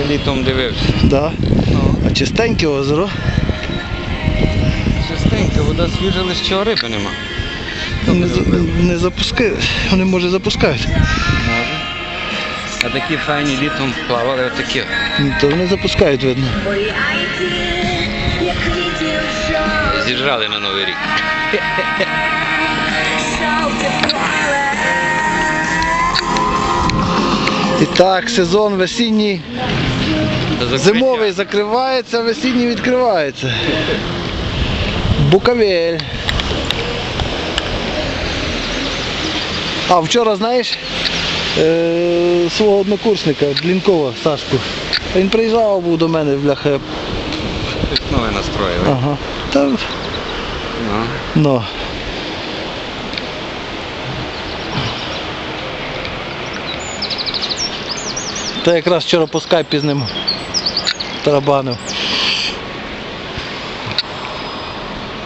Я літом дивився. Да. Ну, А чистеньке озеро. чистенько, вода свіжа, лише чого риби нема. Не, за- не запускають. Вони може запускають. Може. А такі файні літом плавали отакі. Ну, То вони запускають, видно. З'їжджали на Новий рік. І так, сезон весінній, зимовий закривається, весінній відкривається. Букавель. А вчора, знаєш, е, свого однокурсника, Длінкова, Сашку. Він приїжджав був до мене, бляха. Нове настроїли. Ага. Та, Ну. ну. Та якраз вчора по скайпі з ним тарабанив.